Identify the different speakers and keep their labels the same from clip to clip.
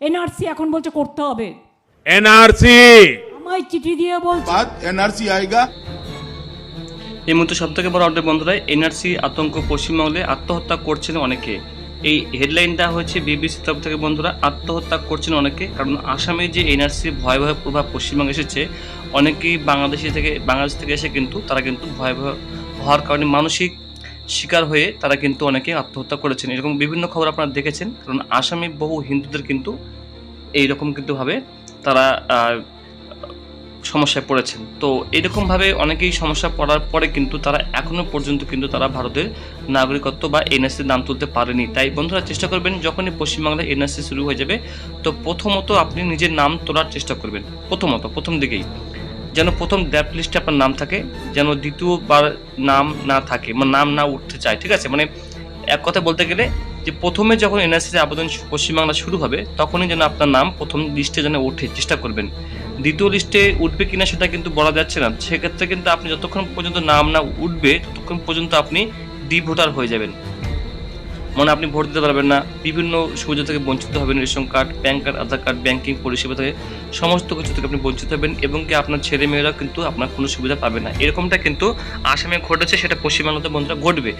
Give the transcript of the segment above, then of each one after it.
Speaker 1: NRC এখন বলছে করতে হবে।
Speaker 2: এনআরসি।
Speaker 1: আমায় চিঠি দিয়ে বলছে।
Speaker 3: বাদ এনআরসি আইগা।
Speaker 4: এই মুহূর্তে সবথেকে বড় আপডেট বন্ধুরা এনআরসি আতঙ্ক পশ্চিমবঙ্গে আত্মহত্যা করছেন অনেকে। এই হেডলাইনটা হয়েছে বিবিসি তরফ থেকে বন্ধুরা আত্মহত্যা করছেন অনেকে কারণ আসামে যে এনআরসির ভয়াবহ প্রভাব পশ্চিমবঙ্গে এসেছে অনেকেই বাংলাদেশি থেকে বাংলাদেশ থেকে এসে কিন্তু তারা কিন্তু ভয়াবহ হওয়ার কারণে মানসিক শিকার হয়ে তারা কিন্তু অনেকে আত্মহত্যা করেছেন। এরকম বিভিন্ন খবর আপনারা দেখেছেন, কারণ আসামে বহু হিন্দুদের কিন্তু এইরকম কিন্তু ভাবে তারা সমস্যায় পড়েছেন। তো এরকমভাবে অনেকেই সমস্যা পড়ার পরে কিন্তু তারা এখনও পর্যন্ত কিন্তু তারা ভারতের নাগরিকত্ব বা এনএসসির নাম তুলতে পারেনি। তাই বন্ধুরা, চেষ্টা করবেন যখনই পশ্চিমবাংলায় এনএসসি শুরু হয়ে যাবে, তো প্রথমত আপনি নিজের নাম তোলার চেষ্টা করবেন। প্রথমত, প্রথম দিকেই। যেন প্রথম ড্রাফট লিস্টে আপনার নাম থাকে, যেন দ্বিতীয়বার নাম না থাকে মানে নাম না উঠতে চায়, ঠিক আছে? মানে এক কথা বলতে গেলে যে প্রথমে যখন এনআরসিতে আবেদন পশ্চিমবাংলা শুরু হবে, তখনই যেন আপনার নাম প্রথম লিস্টে যেন ওঠে, চেষ্টা করবেন। দ্বিতীয় লিস্টে উঠবে কিনা সেটা কিন্তু বলা যাচ্ছে না, সেক্ষেত্রে কিন্তু আপনি যতক্ষণ পর্যন্ত নাম না উঠবে, ততক্ষণ পর্যন্ত আপনি ডি ভোটার হয়ে যাবেন। মানে আপনি ভোট দিতে পারবেন না। বিভিন্ন সুবিধা থেকে বঞ্চিত হবেন ration card, PAN card, Aadhaar card, banking পরিষেবা থেকে সমস্ত কিছু থেকে আপনি বঞ্চিত হবেন এবং কি আপনার ছেলে মেয়েরা কিন্তু আপনার কোনো সুবিধা পাবে না। এরকমটা কিন্তু আসামে ঘটেছে, সেটা পশ্চিমবাংলাতে বন্ধুরা ঘটবে।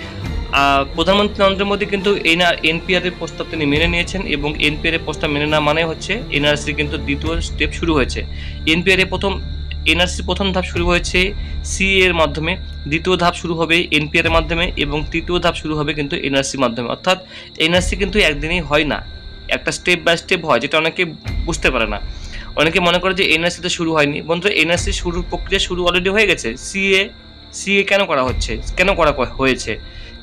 Speaker 4: প্রধানমন্ত্রী নরেন্দ্র মোদী কিন্তু এনপিআর এর প্রস্তাব তিনি মেনে নিয়েছেন এবং এনপিআর এর প্রস্তাব মেনে না মানে হচ্ছে এনআরসি কিন্তু দ্বিতীয় স্টেপ শুরু হয়েছে। এনপিআর এর প্রথম, এনআরসি প্রথম ধাপ শুরু হয়েছে সি এর মাধ্যমে। দ্বিতীয় ধাপ শুরু হবে এনপিআরের মাধ্যমে এবং তৃতীয় ধাপ শুরু হবে কিন্তু এনআরসির মাধ্যমে। অর্থাৎ এনআরসি কিন্তু একদিনেই হয় না। একটা স্টেপ বাই স্টেপ হয়, যেটা অনেকে বুঝতে পারে না। অনেকে মনে করে যে এনআরসি তো শুরু হয়নি। বন্ধু এনআরসি শুরুর প্রক্রিয়া শুরু অলরেডি হয়ে গেছে। সিএ সিএ কেন করা হচ্ছে? কেন করা হয়েছে?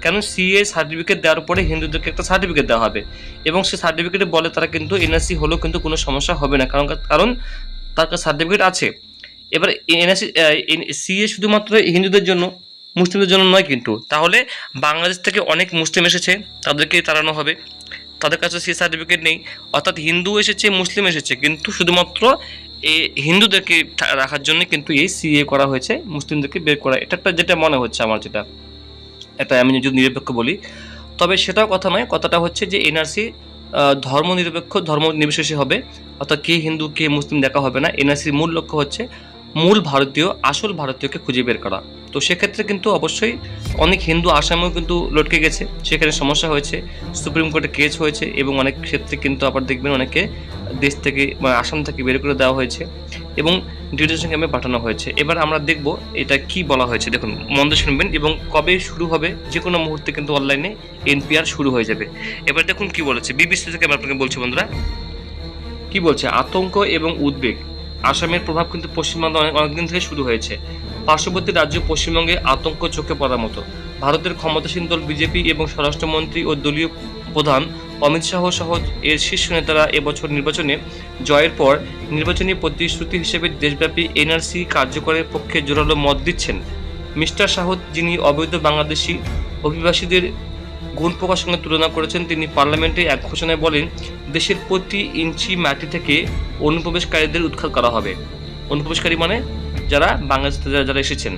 Speaker 4: কেন সিএ সার্টিফিকেট দেওয়ার পরে হিন্দুদেরকে একটা সার্টিফিকেট দেওয়া হবে? এবং সেই সার্টিফিকেটে বলে তারা কিন্তু এনআরসি হলেও কিন্তু কোনো সমস্যা হবে না। কারণ কারণ তার সার্টিফিকেট আছে। এবার এনআরসি সিএ শুধুমাত্র হিন্দুদের জন্য, মুসলিমদের জন্য নয় কিন্তু, তাহলে বাংলাদেশ থেকে অনেক মুসলিম এসেছে, তাদেরকে তাড়ানো হবে। তাদের কাছে সি সার্টিফিকেট নেই, অর্থাৎ হিন্দু এসেছে, মুসলিম এসেছে, কিন্তু শুধুমাত্র এই হিন্দুদেরকে রাখার জন্য কিন্তু এই সিএ করা হয়েছে, মুসলিমদেরকে বের করা। এটা একটা যেটা মনে হচ্ছে আমার যেটা, এটা আমি যদি নিরপেক্ষ বলি। তবে সেটাও কথা নয়, কথাটা হচ্ছে যে এনআরসি ধর্ম নিরপেক্ষ ধর্ম নির্বিশেষে হবে। অর্থাৎ কে হিন্দু, কে মুসলিম দেখা হবে না। এনআরসির মূল লক্ষ্য হচ্ছে মূল ভারতীয়, আসল ভারতীয়কে খুঁজে বের করা। তো সেক্ষেত্রে কিন্তু অবশ্যই অনেক হিন্দু আসামেও কিন্তু লটকে গেছে। সেখানে সমস্যা হয়েছে, সুপ্রিম কোর্টে কেস হয়েছে এবং অনেক ক্ষেত্রে কিন্তু আবার দেখবেন অনেকে দেশ থেকে আসাম থেকে বের করে দেওয়া হয়েছে এবং ডিটেনশন ক্যাম্পে পাঠানো হয়েছে। এবার আমরা দেখব এটা কি বলা হয়েছে। দেখুন, মন্দ শুনবেন এবং কবে শুরু হবে যে কোনো মুহূর্তে কিন্তু অনলাইনে এনপিআর শুরু হয়ে যাবে। এবার দেখুন কি বলেছে। বিবিসি থেকে আমি আপনাকে বলছি বন্ধুরা। কি বলছে? আতঙ্ক এবং উদ্বেগ। আসামের প্রভাব কিন্তু পশ্চিমবঙ্গে অনেক অনেকদিন থেকে শুরু হয়েছে। পার্শ্ববর্তী রাজ্য পশ্চিমবঙ্গে আতঙ্ক চোখে পড়ার মতো। ভারতের ক্ষমতাসীন দল বিজেপি এবং স্বরাষ্ট্রমন্ত্রী ও দলীয় প্রধান অমিত শাহ সহ এর শীর্ষ নেতারা এবছর নির্বাচনে জয়ের পর নির্বাচনী প্রতিশ্রুতি হিসেবে দেশব্যাপী এনআরসি কার্যকরের পক্ষে জোরালো মত দিচ্ছেন মিস্টার শাহ, যিনি অবৈধ বাংলাদেশি অভিবাসীদের গুণ প্রকাশের সঙ্গে তুলনা করেছেন তিনি পার্লামেন্টে এক ঘোষণায় বলেন, দেশের প্রতি ইঞ্চি মাটি থেকে অনুপ্রবেশকারীদের উৎখাত করা হবে। অনুপ্রবেশকারী মানে যারা বাংলাদেশ যারা এসেছেন।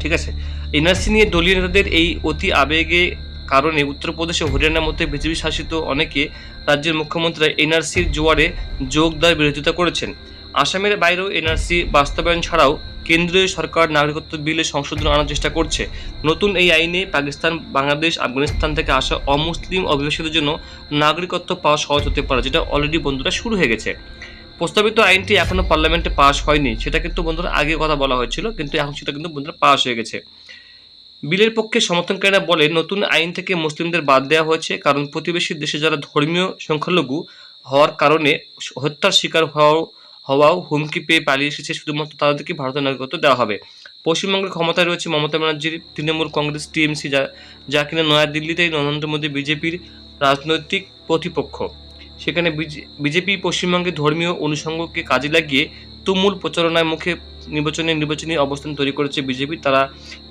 Speaker 4: ঠিক আছে? এনআরসি নিয়ে দলীয় নেতাদের এই অতি আবেগে কারণে উত্তরপ্রদেশ ও হরিয়ানার মধ্যে বিজেপি শাসিত অনেকে রাজ্যের মুখ্যমন্ত্রীরা এনআরসির জোয়ারে যোগ দেওয়ার বিরোধিতা করেছেন। আসামের বাইরেও এনআরসি বাস্তবায়ন ছাড়াও কেন্দ্রীয় সরকার নাগরিকত্ব বিলে সংশোধন আনার চেষ্টা করছে। নতুন এই আইনে পাকিস্তান, বাংলাদেশ, আফগানিস্তান থেকে আসা অমুসলিম অভিবাসীদের জন্য নাগরিকত্ব পাওয়া সহজ হতে পারে, যেটা অলরেডি বন্ধুরা শুরু হয়ে গেছে। প্রস্তাবিত আইনটি এখনও পার্লামেন্টে পাস হয়নি, সেটা কিন্তু বন্ধুরা আগে কথা বলা হয়েছিল, কিন্তু এখন সেটা কিন্তু বন্ধুরা পাস হয়ে গেছে। বিলের পক্ষে সমর্থনকারীরা বলে, নতুন আইন থেকে মুসলিমদের বাদ দেওয়া হয়েছে কারণ প্রতিবেশী দেশে যারা ধর্মীয় সংখ্যালঘু হওয়ার কারণে হত্যার শিকার হওয়াও হওয়াও হুমকি পেয়ে পালিয়ে এসেছে শুধুমাত্র তাদেরকে ভারতের নাগরিকত্ব দেওয়া হবে। পশ্চিমবঙ্গের ক্ষমতায় রয়েছে মমতা ব্যানার্জির তৃণমূল কংগ্রেস, টিএমসি, যা যা কিনা নয়াদিল্লিতেই নরেন্দ্র মোদী বিজেপির রাজনৈতিক প্রতিপক্ষ। সেখানে বিজেপি পশ্চিমবঙ্গে ধর্মীয় অনুষঙ্গকে কাজে লাগিয়ে তুমুল প্রচারণার মুখে নির্বাচনে নির্বাচনী অবস্থান তৈরি করেছে বিজেপি। তারা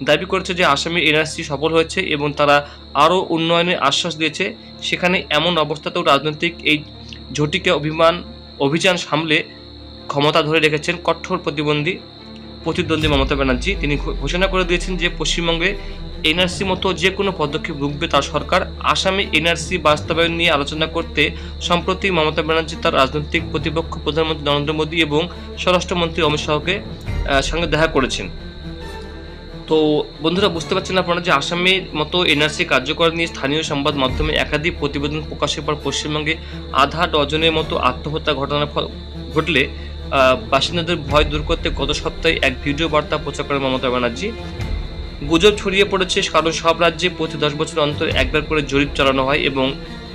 Speaker 4: দাবি করেছে যে আসামে এনআরসি সফল হয়েছে এবং তারা আরও উন্নয়নের আশ্বাস দিয়েছে। সেখানে এমন অবস্থাতেও রাজনৈতিক এই ঝটিকা অভিমান অভিযান সামলে ক্ষমতা ধরে রেখেছেন কঠোর প্রতিবন্ধী প্রতিদ্বন্দ্বী মমতা ব্যানার্জি। তিনি ঘোষণা করে দিয়েছেন যে, পশ্চিমবঙ্গে এনআরসি মতো যে কোনো পদক্ষেপ রুখবে তার সরকার। আসামে এনআরসি বাস্তবায়ন নিয়ে আলোচনা করতে সম্প্রতি মমতা ব্যানার্জি তার রাজনৈতিক প্রতিপক্ষ প্রধানমন্ত্রী নরেন্দ্র মোদী এবং স্বরাষ্ট্রমন্ত্রী অমিত শাহকে সঙ্গে দেখা করেছেন। তো বন্ধুরা, বুঝতে পারছেন আপনারা যে আসামের মতো এনআরসি কার্যকর নিয়ে স্থানীয় সংবাদ মাধ্যমে একাধিক প্রতিবেদন প্রকাশের পর পশ্চিমবঙ্গে আধা ডজনের মতো আত্মহত্যা ঘটনা ঘটলে বাসিন্দাদের ভয় দূর করতে গত সপ্তাহে এক ভিডিও বার্তা প্রচার করেন মমতা ব্যানার্জি। গুজব ছড়িয়ে পড়েছে কারণ সব রাজ্যে প্রতি দশ বছর অন্তর একবার করে জরিপ চালানো হয় এবং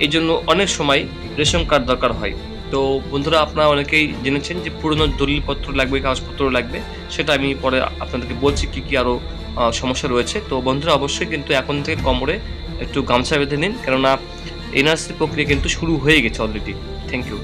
Speaker 4: এই জন্য অনেক সময় রেশন কার্ড দরকার হয়। তো বন্ধুরা, আপনারা অনেকেই জেনেছেন যে পুরনো দলিলপত্র লাগবে, কাগজপত্র লাগবে, সেটা আমি পরে আপনাদেরকে বলছি কি কি আরও সমস্যা রয়েছে। তো বন্ধুরা, অবশ্যই কিন্তু এখন থেকে কোমরে একটু গামছা বেঁধে নিন, কেননা এনআরসি প্রক্রিয়া কিন্তু শুরু হয়ে গেছে অলরেডি থ্যাংক ইউ